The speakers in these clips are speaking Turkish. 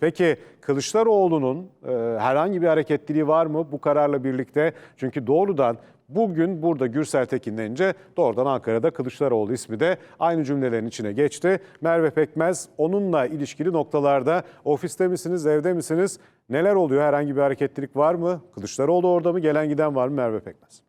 Peki Kılıçdaroğlu'nun e, herhangi bir hareketliliği var mı bu kararla birlikte? Çünkü doğrudan bugün burada Gürsel Tekin denince doğrudan Ankara'da Kılıçdaroğlu ismi de aynı cümlelerin içine geçti. Merve Pekmez onunla ilişkili noktalarda ofiste misiniz, evde misiniz? Neler oluyor? Herhangi bir hareketlilik var mı? Kılıçdaroğlu orada mı? Gelen giden var mı Merve Pekmez?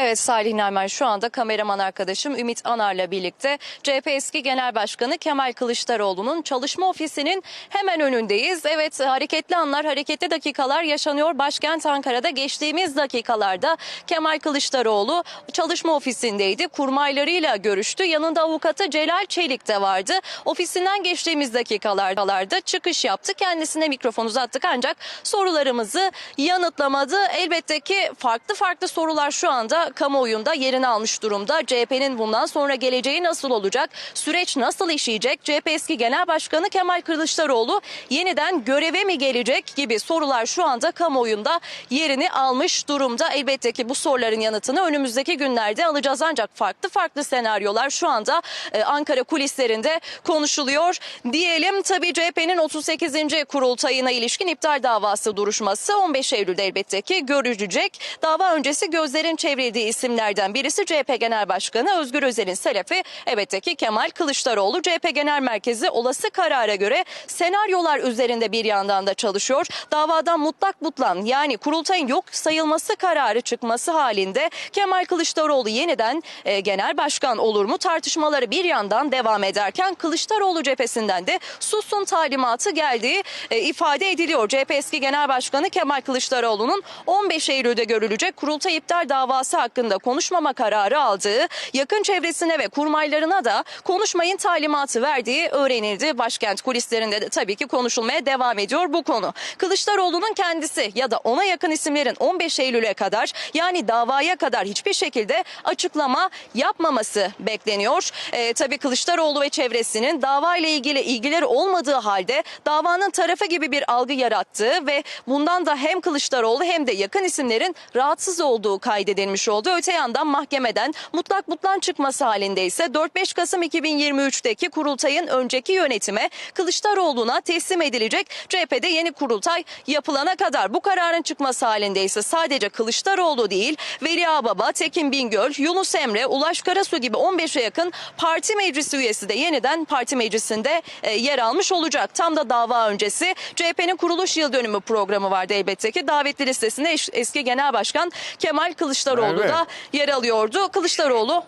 Evet Salih Nayman şu anda kameraman arkadaşım Ümit Anar'la birlikte CHP eski Genel Başkanı Kemal Kılıçdaroğlu'nun çalışma ofisinin hemen önündeyiz. Evet hareketli anlar, hareketli dakikalar yaşanıyor. Başkent Ankara'da geçtiğimiz dakikalarda Kemal Kılıçdaroğlu çalışma ofisindeydi. Kurmaylarıyla görüştü. Yanında avukatı Celal Çelik de vardı. Ofisinden geçtiğimiz dakikalarda çıkış yaptı. Kendisine mikrofon uzattık ancak sorularımızı yanıtlamadı. Elbette ki farklı farklı sorular şu anda kamuoyunda yerini almış durumda. CHP'nin bundan sonra geleceği nasıl olacak? Süreç nasıl işleyecek? CHP eski Genel Başkanı Kemal Kılıçdaroğlu yeniden göreve mi gelecek gibi sorular şu anda kamuoyunda yerini almış durumda. Elbette ki bu soruların yanıtını önümüzdeki günlerde alacağız ancak farklı farklı senaryolar şu anda e, Ankara kulislerinde konuşuluyor. Diyelim tabii CHP'nin 38. kurultayına ilişkin iptal davası duruşması 15 Eylül'de elbette ki görülecek. Dava öncesi gözlerin çevrildiği isimlerden birisi CHP Genel Başkanı Özgür Özel'in selefi elbette Kemal Kılıçdaroğlu. CHP Genel Merkezi olası karara göre senaryolar üzerinde bir yandan da çalışıyor. Davadan mutlak butlan yani kurultayın yok sayılması kararı çıkması halinde Kemal Kılıçdaroğlu yeniden e, genel başkan olur mu tartışmaları bir yandan devam ederken Kılıçdaroğlu cephesinden de susun talimatı geldiği e, ifade ediliyor. CHP eski genel başkanı Kemal Kılıçdaroğlu'nun 15 Eylül'de görülecek kurultay iptal davası hakkında konuşmama kararı aldığı, yakın çevresine ve kurmaylarına da konuşmayın talimatı verdiği öğrenildi. Başkent kulislerinde de tabii ki konuşulmaya devam ediyor bu konu. Kılıçdaroğlu'nun kendisi ya da ona yakın isimlerin 15 Eylül'e kadar yani davaya kadar hiçbir şekilde açıklama yapmaması bekleniyor. Ee, tabii Kılıçdaroğlu ve çevresinin dava ile ilgili ilgileri olmadığı halde davanın tarafı gibi bir algı yarattığı ve bundan da hem Kılıçdaroğlu hem de yakın isimlerin rahatsız olduğu kaydedilmiş oldu. Öte yandan mahkemeden mutlak butlan çıkması halinde ise 4-5 Kasım 2023'teki kurultayın önceki yönetime Kılıçdaroğlu'na teslim edilecek CHP'de yeni kurultay yapılana kadar bu kararın çıkması halinde ise sadece Kılıçdaroğlu değil Veli Ağbaba, Tekin Bingöl, Yunus Emre, Ulaş Karasu gibi 15'e yakın parti meclisi üyesi de yeniden parti meclisinde e, yer almış olacak. Tam da dava öncesi CHP'nin kuruluş yıl dönümü programı vardı elbette ki. Davetli listesinde eski genel başkan Kemal Kılıçdaroğlu Merve. da yer alıyordu. Kılıçdaroğlu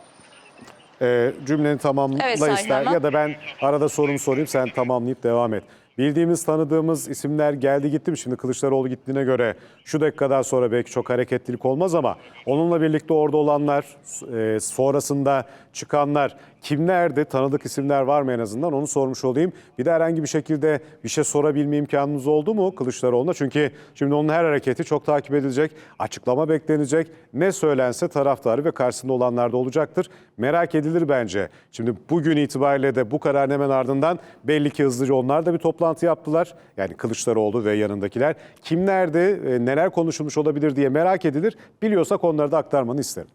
e, cümleni tamamla Evet, ister Erman. ya da ben arada sorumu sorayım sen tamamlayıp devam et. Bildiğimiz, tanıdığımız isimler geldi gitti mi? Şimdi Kılıçdaroğlu gittiğine göre şu dakikadan sonra belki çok hareketlilik olmaz ama onunla birlikte orada olanlar, e, sonrasında çıkanlar kimlerdi? Tanıdık isimler var mı en azından? Onu sormuş olayım. Bir de herhangi bir şekilde bir şey sorabilme imkanınız oldu mu Kılıçdaroğlu'na? Çünkü şimdi onun her hareketi çok takip edilecek, açıklama beklenecek. Ne söylense taraftarı ve karşısında olanlar da olacaktır. Merak edilir bence. Şimdi bugün itibariyle de bu kararın hemen ardından belli ki hızlıca onlar da bir toplantı yaptılar. Yani Kılıçdaroğlu ve yanındakiler. Kimlerdi, e, neler konuşulmuş olabilir diye merak edilir. Biliyorsak onları da aktarmanı isterim.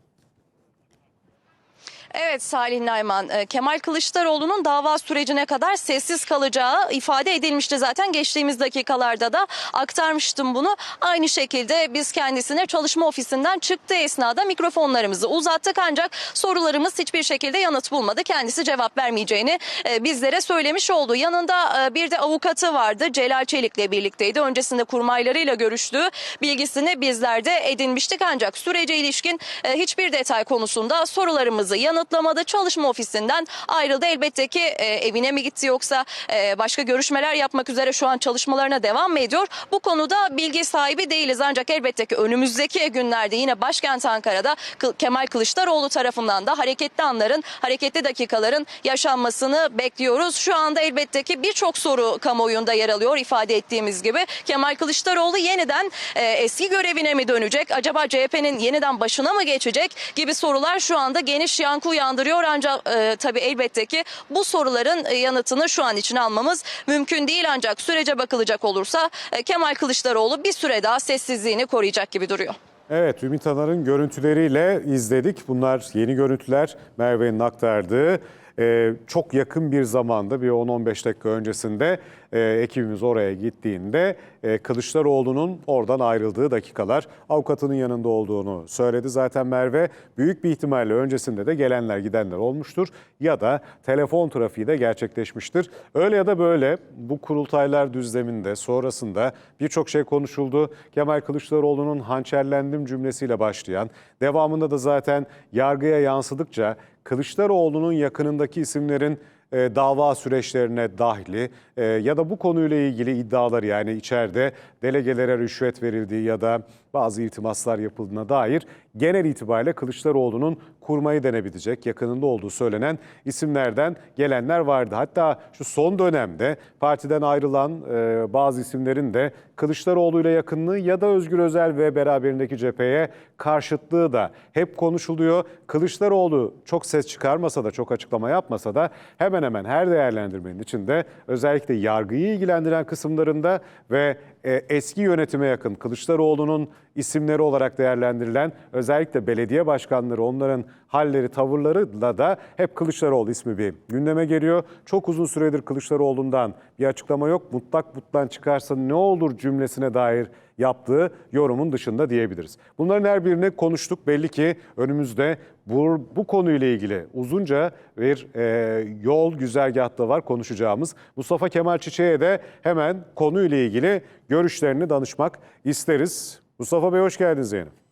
Evet Salih Nayman, e, Kemal Kılıçdaroğlu'nun dava sürecine kadar sessiz kalacağı ifade edilmişti zaten. Geçtiğimiz dakikalarda da aktarmıştım bunu. Aynı şekilde biz kendisine çalışma ofisinden çıktığı esnada mikrofonlarımızı uzattık ancak sorularımız hiçbir şekilde yanıt bulmadı. Kendisi cevap vermeyeceğini e, bizlere söylemiş oldu. Yanında e, bir de avukatı vardı. Celal Çelik'le birlikteydi. Öncesinde kurmaylarıyla görüştüğü bilgisini bizler de edinmiştik ancak sürece ilişkin hiçbir detay konusunda sorularımızı yanıtlamadı. Çalışma ofisinden ayrıldı. Elbette ki e, evine mi gitti yoksa e, başka görüşmeler yapmak üzere şu an çalışmalarına devam mı ediyor? Bu konuda bilgi sahibi değiliz ancak elbette ki önümüzdeki günlerde yine başkent Ankara'da Kemal Kılıçdaroğlu tarafından da hareketli anların, hareketli dakikaların yaşanmasını bekliyoruz. Şu anda elbette ki birçok soru kamuoyunda yer alıyor ifade ettiğimiz gibi. Kemal Kılıçdaroğlu yeniden e, eski görevine mi dönecek? Acaba CHP'nin yeniden başına mı geçecek? Gibi sorular şu anda geniş yankı uyandırıyor ancak e, tabii elbette ki bu soruların e, yanıtını şu an için almamız mümkün değil ancak sürece bakılacak olursa e, Kemal Kılıçdaroğlu bir süre daha sessizliğini koruyacak gibi duruyor. Evet, Ümit Anar'ın görüntüleriyle izledik. Bunlar yeni görüntüler Merve'nin aktardığı. Ee, çok yakın bir zamanda, bir 10-15 dakika öncesinde e, ekibimiz oraya gittiğinde e, Kılıçdaroğlu'nun oradan ayrıldığı dakikalar avukatının yanında olduğunu söyledi. Zaten Merve büyük bir ihtimalle öncesinde de gelenler gidenler olmuştur ya da telefon trafiği de gerçekleşmiştir. Öyle ya da böyle bu kurultaylar düzleminde sonrasında birçok şey konuşuldu. Kemal Kılıçdaroğlu'nun hançerlendim cümlesiyle başlayan, devamında da zaten yargıya yansıdıkça Kılıçdaroğlu'nun yakınındaki isimlerin e, dava süreçlerine dahili e, ya da bu konuyla ilgili iddialar yani içeride delegelere rüşvet verildiği ya da bazı iltimaslar yapıldığına dair genel itibariyle Kılıçdaroğlu'nun kurmayı denebilecek yakınında olduğu söylenen isimlerden gelenler vardı. Hatta şu son dönemde partiden ayrılan e, bazı isimlerin de Kılıçdaroğlu ile yakınlığı ya da Özgür Özel ve beraberindeki cepheye karşıtlığı da hep konuşuluyor. Kılıçdaroğlu çok ses çıkarmasa da çok açıklama yapmasa da hemen hemen her değerlendirmenin içinde özellikle yargıyı ilgilendiren kısımlarında ve eski yönetime yakın Kılıçdaroğlu'nun isimleri olarak değerlendirilen özellikle belediye başkanları onların halleri tavırlarıyla da hep Kılıçdaroğlu ismi bir gündeme geliyor. Çok uzun süredir Kılıçdaroğlu'ndan bir açıklama yok. Mutlak mutlan çıkarsa ne olur cümlesine dair yaptığı yorumun dışında diyebiliriz. Bunların her birini konuştuk. Belli ki önümüzde bu, bu konuyla ilgili uzunca bir e, yol güzergahta var konuşacağımız. Mustafa Kemal Çiçek'e de hemen konuyla ilgili görüşlerini danışmak isteriz. Mustafa Bey hoş geldiniz yine.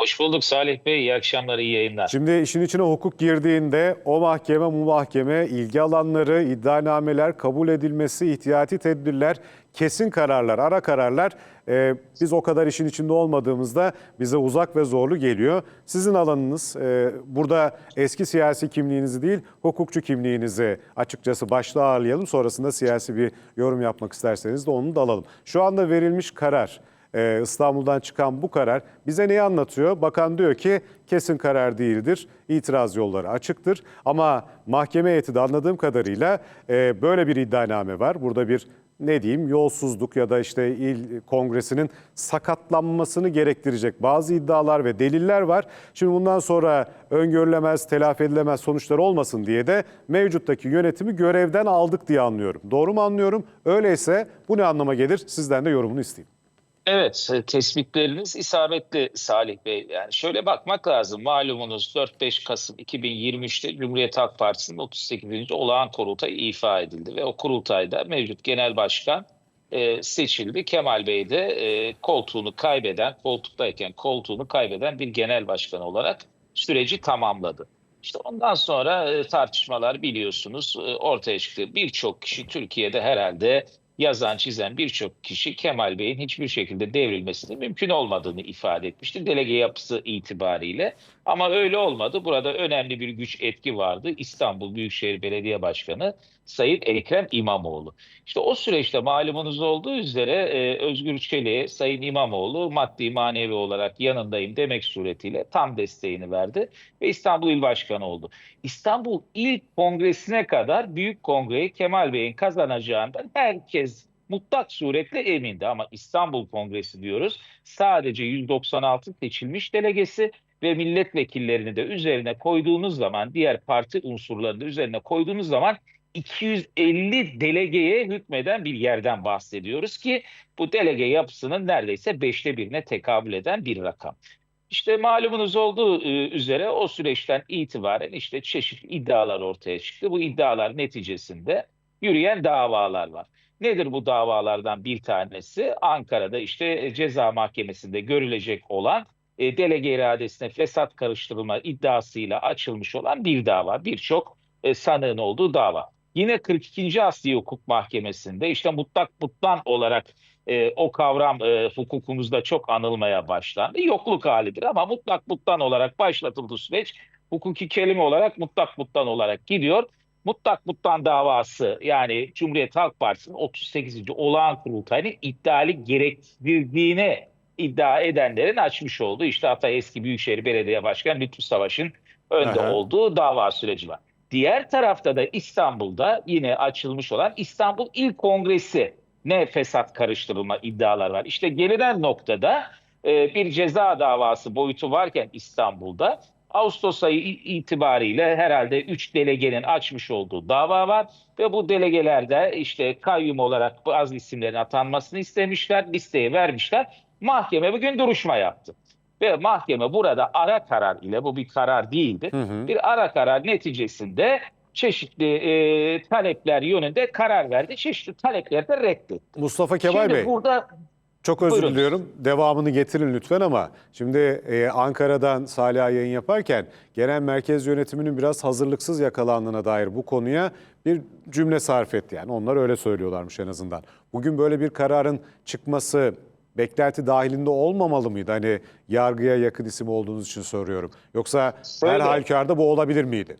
Hoş bulduk Salih Bey. İyi akşamlar, iyi yayınlar. Şimdi işin içine hukuk girdiğinde o mahkeme bu mahkeme ilgi alanları, iddianameler, kabul edilmesi, ihtiyati tedbirler, kesin kararlar, ara kararlar e, biz o kadar işin içinde olmadığımızda bize uzak ve zorlu geliyor. Sizin alanınız e, burada eski siyasi kimliğinizi değil hukukçu kimliğinizi açıkçası başta ağırlayalım. Sonrasında siyasi bir yorum yapmak isterseniz de onu da alalım. Şu anda verilmiş karar ee, İstanbul'dan çıkan bu karar bize neyi anlatıyor? Bakan diyor ki kesin karar değildir, itiraz yolları açıktır. Ama mahkeme heyeti de anladığım kadarıyla e, böyle bir iddianame var. Burada bir ne diyeyim yolsuzluk ya da işte il kongresinin sakatlanmasını gerektirecek bazı iddialar ve deliller var. Şimdi bundan sonra öngörülemez, telafi edilemez sonuçlar olmasın diye de mevcuttaki yönetimi görevden aldık diye anlıyorum. Doğru mu anlıyorum? Öyleyse bu ne anlama gelir? Sizden de yorumunu isteyeyim. Evet, e, tespitleriniz isabetli Salih Bey. Yani şöyle bakmak lazım. Malumunuz 4-5 Kasım 2023'te Cumhuriyet Halk Partisi'nin 38. olağan kurultayı ifa edildi ve o kurultayda mevcut genel başkan e, seçildi. Kemal Bey de e, koltuğunu kaybeden, koltuktayken koltuğunu kaybeden bir genel başkan olarak süreci tamamladı. İşte ondan sonra e, tartışmalar biliyorsunuz e, ortaya çıktı. Birçok kişi Türkiye'de herhalde yazan çizen birçok kişi Kemal Bey'in hiçbir şekilde devrilmesinin mümkün olmadığını ifade etmişti delege yapısı itibariyle. Ama öyle olmadı. Burada önemli bir güç etki vardı. İstanbul Büyükşehir Belediye Başkanı Sayın Ekrem İmamoğlu. İşte o süreçte malumunuz olduğu üzere e, Özgür Çelik'e Sayın İmamoğlu maddi manevi olarak yanındayım demek suretiyle tam desteğini verdi ve İstanbul İl Başkanı oldu. İstanbul İl Kongresi'ne kadar Büyük Kongreyi Kemal Bey'in kazanacağından herkes mutlak suretle emindi ama İstanbul Kongresi diyoruz sadece 196 seçilmiş delegesi ve milletvekillerini de üzerine koyduğunuz zaman diğer parti unsurlarını da üzerine koyduğunuz zaman 250 delegeye hükmeden bir yerden bahsediyoruz ki bu delege yapısının neredeyse beşte birine tekabül eden bir rakam. İşte malumunuz olduğu e, üzere o süreçten itibaren işte çeşitli iddialar ortaya çıktı. Bu iddialar neticesinde yürüyen davalar var. Nedir bu davalardan bir tanesi? Ankara'da işte ceza mahkemesinde görülecek olan e, delege iradesine fesat karıştırılma iddiasıyla açılmış olan bir dava. Birçok e, sanığın olduğu dava. Yine 42. Asliye Hukuk Mahkemesi'nde işte mutlak mutlan olarak e, o kavram e, hukukumuzda çok anılmaya başlandı. Yokluk halidir ama mutlak mutlan olarak başlatıldı süreç. Hukuki kelime olarak mutlak mutlan olarak gidiyor. Mutlak mutlan davası yani Cumhuriyet Halk Partisi'nin 38. olağan kurultayının iddialı gerektirdiğini iddia edenlerin açmış olduğu işte hatta eski Büyükşehir Belediye Başkanı Lütfü Savaş'ın önde Aha. olduğu dava süreci var. Diğer tarafta da İstanbul'da yine açılmış olan İstanbul İl Kongresi ne fesat karıştırılma iddialar var. İşte gelinen noktada e, bir ceza davası boyutu varken İstanbul'da Ağustos ayı itibariyle herhalde 3 delegenin açmış olduğu dava var ve bu delegelerde işte kayyum olarak bazı isimlerin atanmasını istemişler, listeye vermişler. Mahkeme bugün duruşma yaptı. Ve mahkeme burada ara karar ile bu bir karar değildi. Hı hı. Bir ara karar neticesinde çeşitli e, talepler yönünde karar verdi. Çeşitli talepleri de reddetti. Mustafa Kemal Şimdi Bey. burada Çok özür Buyurun. diliyorum. Devamını getirin lütfen ama şimdi e, Ankara'dan Salih yayın yaparken genel merkez yönetiminin biraz hazırlıksız yakalandığına dair bu konuya bir cümle sarf etti. Yani onlar öyle söylüyorlarmış en azından. Bugün böyle bir kararın çıkması beklenti dahilinde olmamalı mıydı? Hani yargıya yakın isim olduğunuz için soruyorum. Yoksa her Şöyle- halükarda bu olabilir miydi?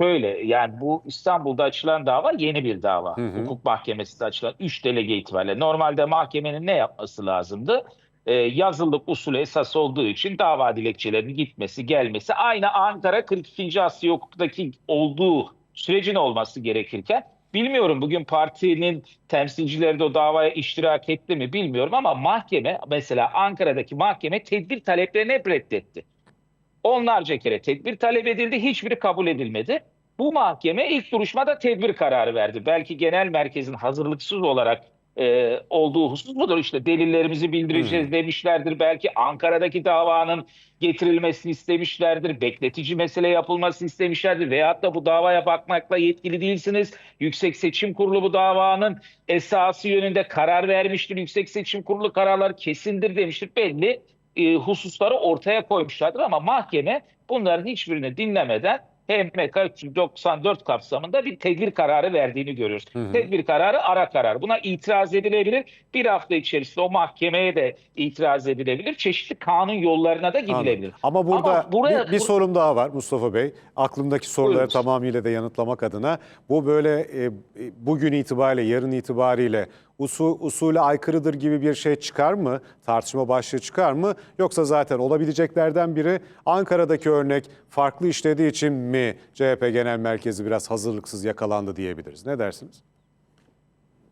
Şöyle yani bu İstanbul'da açılan dava yeni bir dava. Hı hı. Hukuk mahkemesinde açılan 3 delege itibariyle. Normalde mahkemenin ne yapması lazımdı? Ee, yazılılık usulü esas olduğu için dava dilekçelerinin gitmesi, gelmesi aynı Ankara 42. Asya hukuktaki olduğu sürecin olması gerekirken bilmiyorum bugün partinin temsilcileri de o davaya iştirak etti mi bilmiyorum ama mahkeme mesela Ankara'daki mahkeme tedbir taleplerini hep reddetti. Onlarca kere tedbir talep edildi, hiçbiri kabul edilmedi. Bu mahkeme ilk duruşmada tedbir kararı verdi. Belki genel merkezin hazırlıksız olarak e, olduğu husus budur. İşte delillerimizi bildireceğiz demişlerdir. Belki Ankara'daki davanın getirilmesini istemişlerdir. Bekletici mesele yapılmasını istemişlerdir. Veyahut da bu davaya bakmakla yetkili değilsiniz. Yüksek Seçim Kurulu bu davanın esası yönünde karar vermiştir. Yüksek Seçim Kurulu kararları kesindir demiştir. Belli e, hususları ortaya koymuşlardır ama mahkeme bunların hiçbirini dinlemeden HMK 394 kapsamında bir tedbir kararı verdiğini görüyoruz. Tedbir kararı ara karar. Buna itiraz edilebilir. Bir hafta içerisinde o mahkemeye de itiraz edilebilir. Çeşitli kanun yollarına da gidilebilir. Anladım. Ama burada Ama buraya- bir, bir sorum daha var Mustafa Bey. Aklımdaki soruları Buyurun. tamamıyla da yanıtlamak adına. Bu böyle e, bugün itibariyle, yarın itibariyle usul, usule aykırıdır gibi bir şey çıkar mı? Tartışma başlığı çıkar mı? Yoksa zaten olabileceklerden biri Ankara'daki örnek farklı işlediği için mi CHP Genel Merkezi biraz hazırlıksız yakalandı diyebiliriz? Ne dersiniz?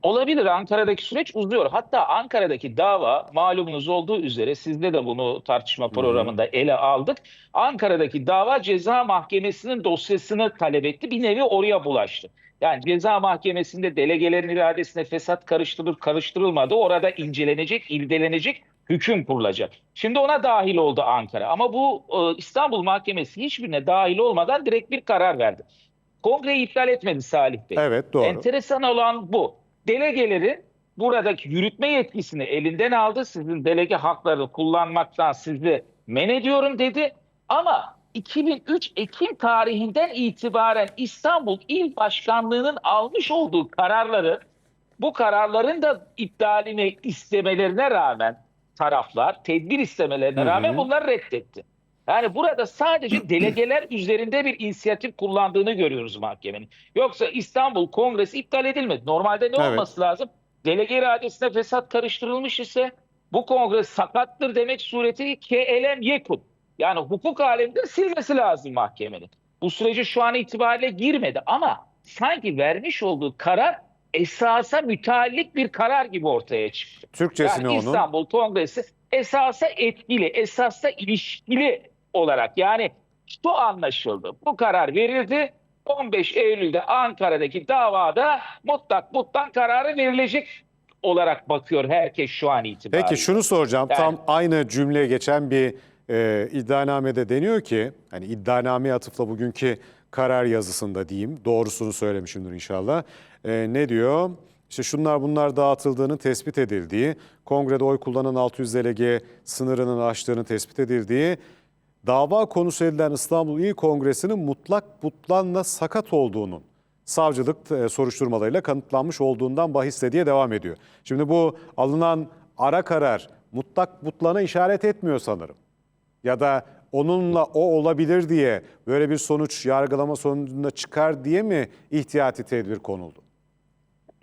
Olabilir. Ankara'daki süreç uzuyor. Hatta Ankara'daki dava malumunuz olduğu üzere sizde de bunu tartışma programında ele aldık. Ankara'daki dava ceza mahkemesinin dosyasını talep etti. Bir nevi oraya bulaştı. Yani ceza mahkemesinde delegelerin iradesine fesat karıştırılıp karıştırılmadı. Orada incelenecek, irdelenecek, hüküm kurulacak. Şimdi ona dahil oldu Ankara. Ama bu e, İstanbul Mahkemesi hiçbirine dahil olmadan direkt bir karar verdi. Kongreyi iptal etmedi Salih Bey. Evet doğru. Enteresan olan bu. Delegeleri buradaki yürütme yetkisini elinden aldı. Sizin delege haklarını kullanmaktan sizi men ediyorum dedi. Ama 2003 Ekim tarihinden itibaren İstanbul İl Başkanlığı'nın almış olduğu kararları bu kararların da iptalini istemelerine rağmen taraflar tedbir istemelerine rağmen bunları reddetti. Yani burada sadece delegeler üzerinde bir inisiyatif kullandığını görüyoruz mahkemenin. Yoksa İstanbul Kongresi iptal edilmedi. Normalde ne Evet. olması lazım? Delege iradesine fesat karıştırılmış ise bu kongre sakattır demek sureti KLM yekun. Yani hukuk aleminde silmesi lazım mahkemenin. Bu sürece şu an itibariyle girmedi ama sanki vermiş olduğu karar esasa müteallik bir karar gibi ortaya çıktı. Türkçesini Yani onun. İstanbul Kongresi esasa etkili, esasla ilişkili olarak yani şu anlaşıldı. Bu karar verildi. 15 Eylül'de Ankara'daki davada mutlak mutlak kararı verilecek olarak bakıyor herkes şu an itibariyle. Peki şunu soracağım. Yani- Tam aynı cümleye geçen bir e, iddianamede deniyor ki, hani iddianameye atıfla bugünkü karar yazısında diyeyim, doğrusunu söylemişimdir inşallah. E, ne diyor? İşte şunlar bunlar dağıtıldığının tespit edildiği, kongrede oy kullanan 600 delege sınırının aştığının tespit edildiği, dava konusu edilen İstanbul İl Kongresi'nin mutlak butlanla sakat olduğunun savcılık e, soruşturmalarıyla kanıtlanmış olduğundan bahisle diye devam ediyor. Şimdi bu alınan ara karar mutlak butlana işaret etmiyor sanırım. Ya da onunla o olabilir diye böyle bir sonuç yargılama sonucunda çıkar diye mi ihtiyati tedbir konuldu?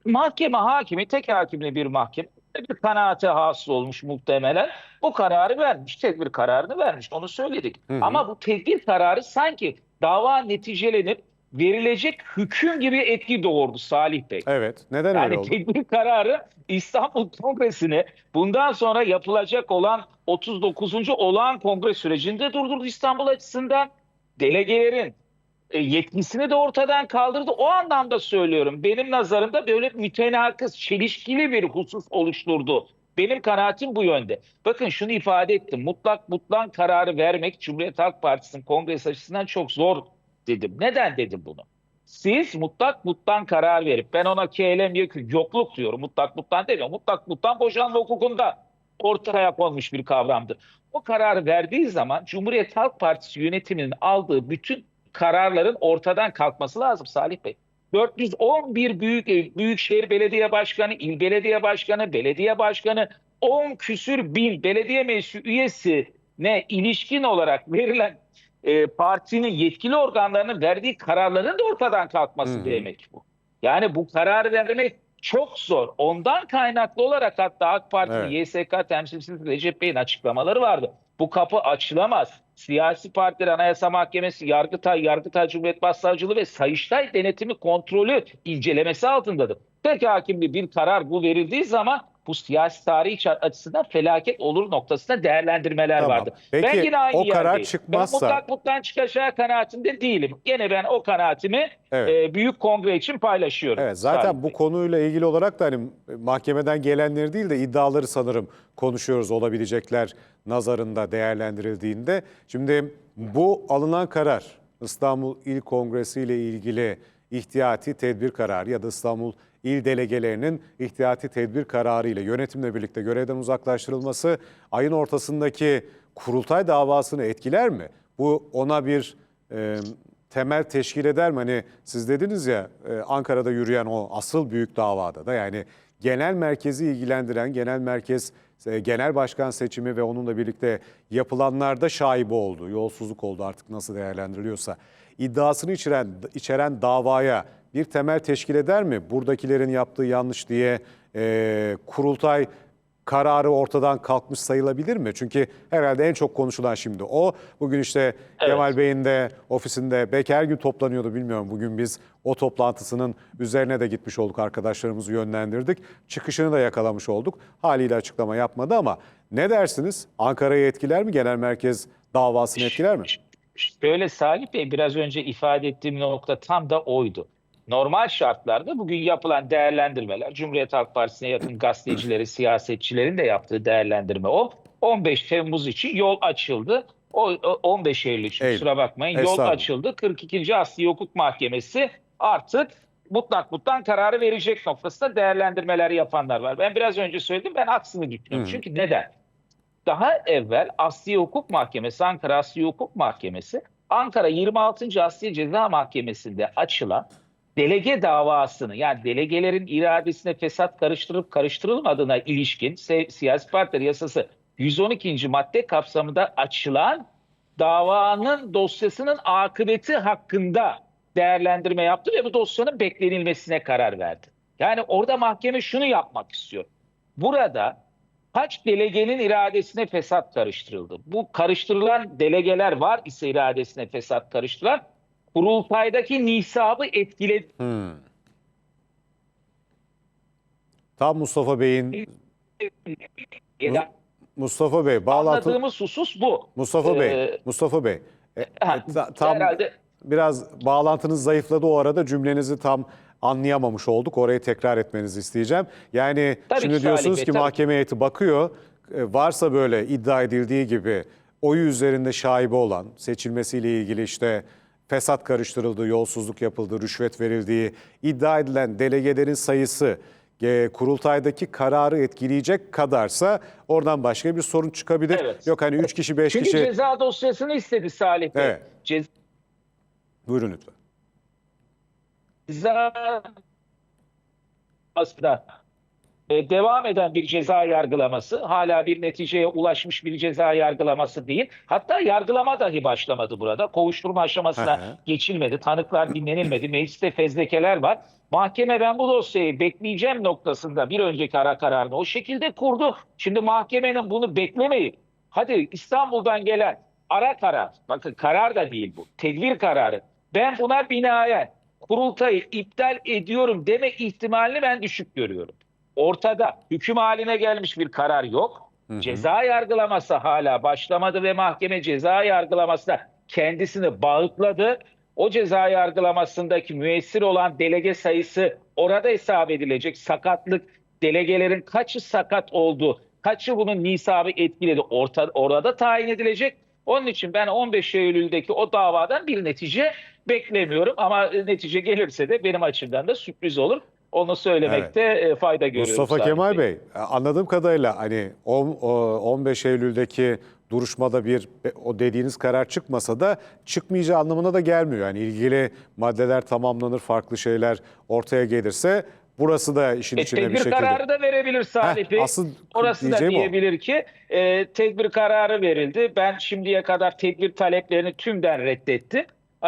Mahkeme hakimi tek hakimli bir mahkeme bir kanaate hasıl olmuş muhtemelen. Bu kararı vermiş, tedbir kararını vermiş. Onu söyledik. Hı hı. Ama bu tedbir kararı sanki dava neticelenip verilecek hüküm gibi etki doğurdu Salih Bey. Evet. Neden öyle Yani oldu? tedbir kararı İstanbul Kongresi'ni bundan sonra yapılacak olan 39. olağan kongre sürecinde durdurdu İstanbul açısından. Delegelerin e, yetkisini de ortadan kaldırdı. O anlamda söylüyorum. Benim nazarımda böyle mütenakız, çelişkili bir husus oluşturdu. Benim kanaatim bu yönde. Bakın şunu ifade ettim. Mutlak mutlak kararı vermek Cumhuriyet Halk Partisi'nin kongresi açısından çok zor dedim. Neden dedim bunu? Siz mutlak mutlak karar verip ben ona yok- yokluk diyorum. Mutlak mutlak demiyorum. Mutlak mutlak boşanma hukukunda ortaya konmuş bir kavramdır. O kararı verdiği zaman Cumhuriyet Halk Partisi yönetiminin aldığı bütün kararların ortadan kalkması lazım Salih Bey. 411 büyük büyükşehir belediye başkanı, il belediye başkanı, belediye başkanı, 10 küsür bin belediye meclisi üyesine ilişkin olarak verilen e, partinin yetkili organlarının verdiği kararların da ortadan kalkması hı. demek bu. Yani bu kararı vermek çok zor. Ondan kaynaklı olarak hatta AK Parti'nin Evet. YSK temsilcisi Recep Bey'in açıklamaları vardı. Bu kapı açılamaz. Siyasi partiler, Anayasa Mahkemesi, Yargıtay, Yargıtay Cumhuriyet Başsavcılığı ve Sayıştay denetimi kontrolü incelemesi altındadır. Tek hakimli bir karar bu verildiği zaman bu siyasi tarihi açısından felaket olur noktasında değerlendirmeler Tamam. vardı. Peki, ben yine aynı o karar yerdeyim. çıkmazsa- Ben mutlak mutlak çıkacağı kanaatinde değilim. Gene ben o kanaatimi Evet. e, büyük kongre için paylaşıyorum. Evet zaten Salih bu Bey. konuyla ilgili olarak da hani mahkemeden gelenleri değil de iddiaları sanırım konuşuyoruz olabilecekler nazarında değerlendirildiğinde. Şimdi bu alınan karar İstanbul İl Kongresi ile ilgili ihtiyati tedbir kararı ya da İstanbul İl delegelerinin ihtiyati tedbir kararı ile yönetimle birlikte görevden uzaklaştırılması ayın ortasındaki kurultay davasını etkiler mi? Bu ona bir e, temel teşkil eder mi? Hani siz dediniz ya e, Ankara'da yürüyen o asıl büyük davada da yani genel merkezi ilgilendiren genel merkez e, genel başkan seçimi ve onunla birlikte yapılanlarda şaibe oldu, yolsuzluk oldu artık nasıl değerlendiriliyorsa. iddiasını içeren içeren davaya bir temel teşkil eder mi? Buradakilerin yaptığı yanlış diye e, kurultay kararı ortadan kalkmış sayılabilir mi? Çünkü herhalde en çok konuşulan şimdi o. Bugün işte Kemal Bey'in de ofisinde belki her gün toplanıyordu bilmiyorum. Bugün biz o toplantısının üzerine de gitmiş olduk. Arkadaşlarımızı yönlendirdik. Çıkışını da yakalamış olduk. Haliyle açıklama yapmadı ama ne dersiniz? Ankara'yı etkiler mi? Genel merkez davasını etkiler mi? Şöyle Salih Bey biraz önce ifade ettiğim nokta tam da oydu. Normal şartlarda bugün yapılan değerlendirmeler, Cumhuriyet Halk Partisi'ne yakın gazetecileri, siyasetçilerin de yaptığı değerlendirme o. 15 Temmuz için yol açıldı. O, o 15 Eylül için Eylül. kusura bakmayın yol açıldı. 42. Asli Hukuk Mahkemesi artık mutlak mutlak kararı verecek noktasında değerlendirmeler yapanlar var. Ben biraz önce söyledim ben aksini düşünüyorum. Hı. Çünkü neden? Daha evvel Asliye Hukuk Mahkemesi, Ankara Asliye Hukuk Mahkemesi, Ankara 26. Asliye Ceza Mahkemesi'nde açılan delege davasını yani delegelerin iradesine fesat karıştırıp karıştırılmadığına ilişkin siyasi partiler yasası 112. madde kapsamında açılan davanın dosyasının akıbeti hakkında değerlendirme yaptı ve bu dosyanın beklenilmesine karar verdi. Yani orada mahkeme şunu yapmak istiyor. Burada kaç delegenin iradesine fesat karıştırıldı? Bu karıştırılan delegeler var ise iradesine fesat karıştıran kurultaydaki nisabı etkiledi. Hmm. Tam Mustafa Bey'in Mustafa Bey bağlantı Anladığımız husus bu. Mustafa Bey, Ee, Mustafa Bey. e, ha, e, ta- tam herhalde biraz bağlantınız zayıfladı o arada cümlenizi tam anlayamamış olduk. Orayı tekrar etmenizi isteyeceğim. Yani Tabii şimdi ki diyorsunuz Salih ki Bey, tabii. mahkeme heyeti bakıyor. e, Varsa böyle iddia edildiği gibi oyu üzerinde şaibe olan seçilmesiyle ilgili işte fesat karıştırıldı, yolsuzluk yapıldı, rüşvet verildiği iddia edilen delegelerin sayısı e, kurultaydaki kararı etkileyecek kadarsa oradan başka bir sorun çıkabilir. Evet. Yok hani 3 kişi 5 çünkü kişi ceza dosyasını istedi Salih Bey. Evet. buyurun lütfen. Ceza aslında devam eden bir ceza yargılaması hala bir neticeye ulaşmış bir ceza yargılaması değil. Hatta yargılama dahi başlamadı burada. Kovuşturma aşamasına geçilmedi. Tanıklar dinlenilmedi. Mecliste fezlekeler var. Mahkeme ben bu dosyayı bekleyeceğim noktasında bir önceki ara kararını o şekilde kurdu. Şimdi mahkemenin bunu beklemeyip hadi İstanbul'dan gelen ara karar, bakın karar da değil bu, tedbir kararı. Ben buna binaen kurultayı iptal ediyorum deme ihtimalini ben düşük görüyorum. Ortada hüküm haline gelmiş bir karar yok. Ceza yargılaması hala başlamadı ve mahkeme ceza yargılamasına kendisini bağıtladı. O ceza yargılamasındaki müessir olan delege sayısı orada hesap edilecek. Sakatlık, delegelerin kaçı sakat oldu, kaçı bunun nisabı etkiledi orta, orada tayin edilecek. Onun için ben 15 Eylül'deki o davadan bir netice beklemiyorum ama netice gelirse de benim açımdan da sürpriz olur. Onu söylemekte e, fayda görüyorum. Mustafa Salih Kemal Bey, anladığım kadarıyla hani on- o 15 Eylül'deki duruşmada bir o dediğiniz karar çıkmasa da çıkmayacağı anlamına da gelmiyor. Yani ilgili maddeler tamamlanır, farklı şeyler ortaya gelirse burası da işin E, içine bir tedbir şekilde. kararı da verebilir Salih Bey. asıl Orası da diyeceğim o. diyebilir ki e, tedbir kararı verildi. Ben şimdiye kadar tedbir taleplerini tümden reddettim.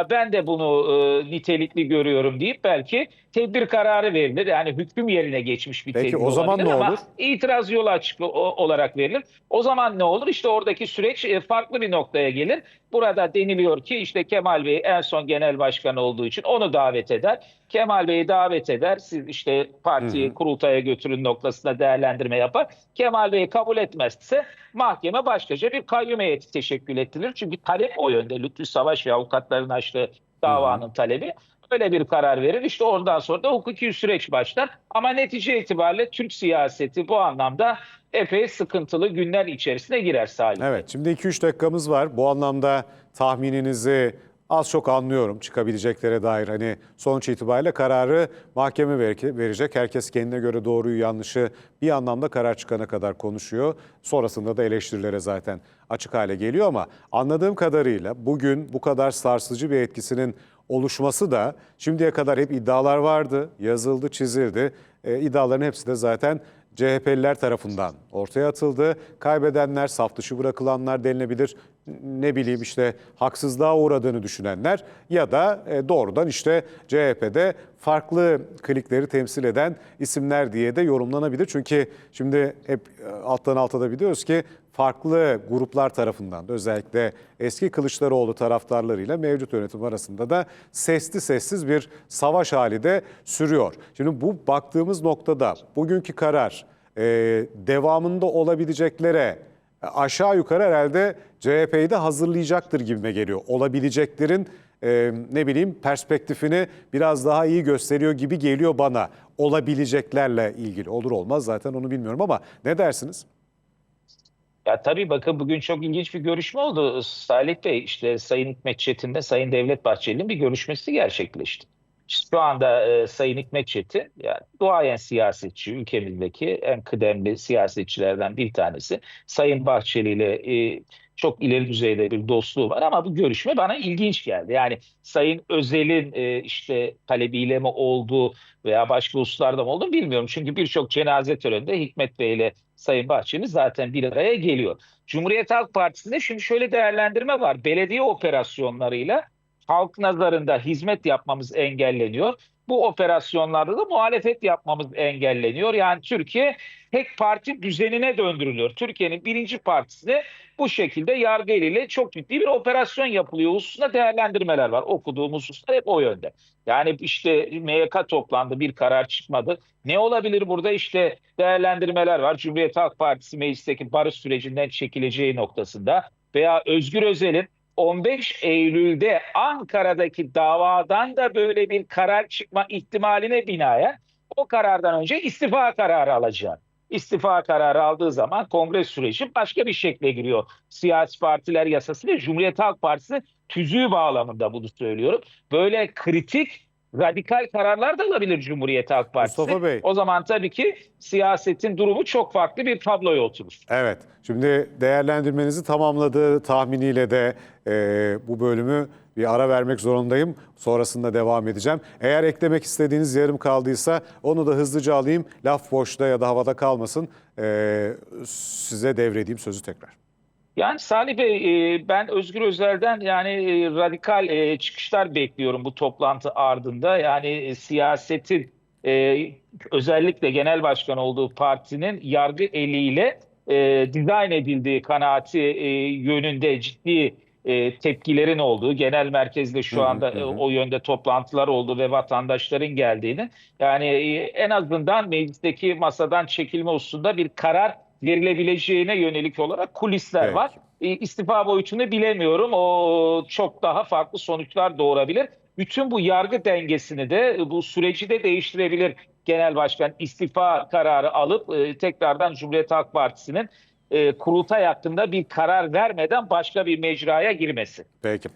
Ben de bunu e, nitelikli görüyorum deyip belki tedbir kararı verilir. Yani hüküm yerine geçmiş bir Peki, tedbir o zaman ne ama olur? itiraz yolu açık olarak verilir. O zaman ne olur? İşte oradaki süreç e, farklı bir noktaya gelir. Burada deniliyor ki işte Kemal Bey en son genel başkan olduğu için onu davet eder. Kemal Bey'i davet eder. Siz işte partiyi kurultaya götürün noktasında değerlendirme yapar. Kemal Bey kabul etmezse mahkeme başkaca bir kayyum heyeti teşekkül ettirilir. Çünkü talep o yönde. Lütfü Savaş ve avukatların açtığı davanın talebi. Öyle bir karar verir. İşte ondan sonra da hukuki süreç başlar. Ama netice itibariyle Türk siyaseti bu anlamda epey sıkıntılı günler içerisine girer Salih. Evet, şimdi 2-3 dakikamız var. Bu anlamda tahmininizi az çok anlıyorum çıkabileceklere dair. Hani sonuç itibariyle kararı mahkeme ver- verecek. Herkes kendine göre doğruyu yanlışı bir anlamda karar çıkana kadar konuşuyor. Sonrasında da eleştirilere zaten açık hale geliyor ama anladığım kadarıyla bugün bu kadar sarsıcı bir etkisinin oluşması da şimdiye kadar hep iddialar vardı, yazıldı, çizildi. E, iddiaların hepsi de zaten CHP'liler tarafından ortaya atıldı. Kaybedenler, saf dışı bırakılanlar denilebilir. Ne bileyim işte haksızlığa uğradığını düşünenler ya da e, doğrudan işte CHP'de farklı klikleri temsil eden isimler diye de yorumlanabilir. Çünkü şimdi hep e, alttan alta da biliyoruz ki farklı gruplar tarafından da özellikle eski Kılıçdaroğlu taraftarlarıyla mevcut yönetim arasında da sesli sessiz bir savaş hali de sürüyor. Şimdi bu baktığımız noktada bugünkü karar e, devamında olabileceklere aşağı yukarı herhalde CHP'yi de hazırlayacaktır gibime geliyor. Olabileceklerin e, ne bileyim perspektifini biraz daha iyi gösteriyor gibi geliyor bana. Olabileceklerle ilgili olur olmaz zaten onu bilmiyorum ama ne dersiniz? Ya tabii bakın bugün çok ilginç bir görüşme oldu. Salih Bey işte Sayın Hikmet Çetin'le Sayın Devlet Bahçeli'nin bir görüşmesi gerçekleşti. Şu anda e, Sayın Hikmet Çetin yani duayen siyasetçi ülkemizdeki en kıdemli siyasetçilerden bir tanesi. Sayın Bahçeli ile e, çok ileri düzeyde bir dostluğu var ama bu görüşme bana ilginç geldi. Yani Sayın Özel'in e, işte talebiyle mi olduğu veya başka hususlarda mı olduğunu bilmiyorum. Çünkü birçok cenaze töreninde Hikmet Bey ile Sayın Bahçeli zaten bir araya geliyor. Cumhuriyet Halk Partisi'nde şimdi şöyle değerlendirme var. Belediye operasyonlarıyla halk nazarında hizmet yapmamız engelleniyor. Bu operasyonlarda da muhalefet yapmamız engelleniyor. Yani Türkiye tek parti düzenine döndürülüyor. Türkiye'nin birinci partisi bu şekilde yargı eliyle çok ciddi bir operasyon yapılıyor hususunda değerlendirmeler var. Okuduğumuz hususlar hep o yönde. Yani işte MYK toplandı bir karar çıkmadı. Ne olabilir burada işte değerlendirmeler var. Cumhuriyet Halk Partisi meclisteki barış sürecinden çekileceği noktasında veya Özgür Özel'in 15 Eylül'de Ankara'daki davadan da böyle bir karar çıkma ihtimaline binaen o karardan önce istifa kararı alacak. İstifa kararı aldığı zaman kongre süreci başka bir şekle giriyor. Siyasi partiler yasası ve Cumhuriyet Halk Partisi tüzüğü bağlamında bunu söylüyorum. Böyle kritik radikal kararlar da alabilir Cumhuriyet Halk Partisi. Mustafa Bey. O zaman tabii ki siyasetin durumu çok farklı bir tabloya oturur. Evet, şimdi değerlendirmenizi tamamladığı tahminiyle de e, bu bölümü bir ara vermek zorundayım. Sonrasında devam edeceğim. Eğer eklemek istediğiniz yarım kaldıysa onu da hızlıca alayım. Laf boşta ya da havada kalmasın. E, size devredeyim sözü tekrar. Yani Salih Bey e, ben Özgür Özel'den yani e, radikal e, çıkışlar bekliyorum bu toplantı ardında. Yani siyasetin özellikle genel başkan olduğu partinin yargı eliyle dizayn edildiği kanaati yönünde ciddi tepkilerin olduğu, genel merkezde şu anda e, o yönde toplantılar oldu ve vatandaşların geldiğini yani en azından meclisteki masadan çekilme hususunda bir karar verilebileceğine yönelik olarak kulisler Peki. var. E, İstifa boyutunu bilemiyorum. O çok daha farklı sonuçlar doğurabilir. Bütün bu yargı dengesini de e, bu süreci de değiştirebilir. Genel Başkan istifa kararı alıp e, tekrardan Cumhuriyet Halk Partisi'nin e, kurultay hakkında bir karar vermeden başka bir mecraya girmesi. Peki.